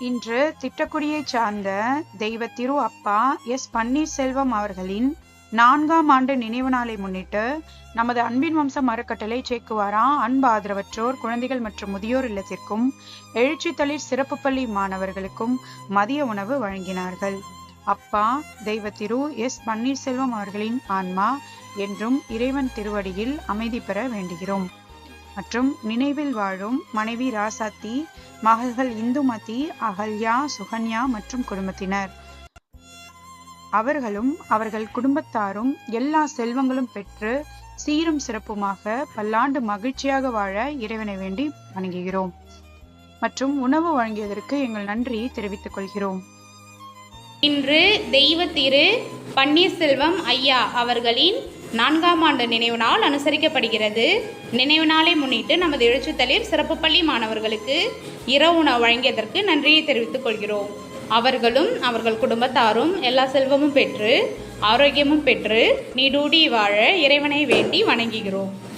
இன்று திட்டக்குடியைச் சார்ந்த தெய்வ திரு அப்பா எஸ் பன்னீர்செல்வம் அவர்களின் நான்காம் ஆண்டு நினைவு நாளை முன்னிட்டு நமது அன்பின் வம்சம் அறக்கட்டளை சேக்குவாரா அன்பு ஆதரவற்றோர் குழந்தைகள் மற்றும் முதியோர் இல்லத்திற்கும் எழுச்சி தளிர் சிறப்பு பள்ளி மாணவர்களுக்கும் மதிய உணவு வழங்கினார்கள். அப்பா தெய்வ திரு எஸ் பன்னீர்செல்வம் அவர்களின் ஆன்மா என்றும் இறைவன் திருவடியில் அமைதி பெற வேண்டுகிறோம். மற்றும் நினைவில் வாழும் மனைவி ராசாத்தி மகள்கள் இந்துமதி அகல்யா சுகன்யா மற்றும் குடும்பத்தினர். அவர்களும் அவர்கள் குடும்பத்தாரும் எல்லா செல்வங்களும் பெற்று சீரும் சிறப்புமாக பல்லாண்டு மகிழ்ச்சியாக வாழ இறைவனை வேண்டி வணங்குகிறோம். மற்றும் உணவு வழங்கியதற்கு எங்கள் நன்றியை தெரிவித்துக் கொள்கிறோம். இன்று தெய்வ திரு பன்னீர்செல்வம் ஐயா அவர்களின் நான்காம் ஆண்டு நினைவு நாள் அனுசரிக்கப்படுகிறது. நினைவு நாளை முன்னிட்டு நமது எழுச்சித்தலில் சிறப்பு பள்ளி மாணவர்களுக்கு இரவு உணவு வழங்கியதற்கு நன்றியை தெரிவித்துக் கொள்கிறோம். அவர்களும் அவர்கள் குடும்பத்தாரும் எல்லா செல்வமும் பெற்று ஆரோக்கியமும் பெற்று நீடூடி வாழ இறைவனை வேண்டி வணங்குகிறோம்.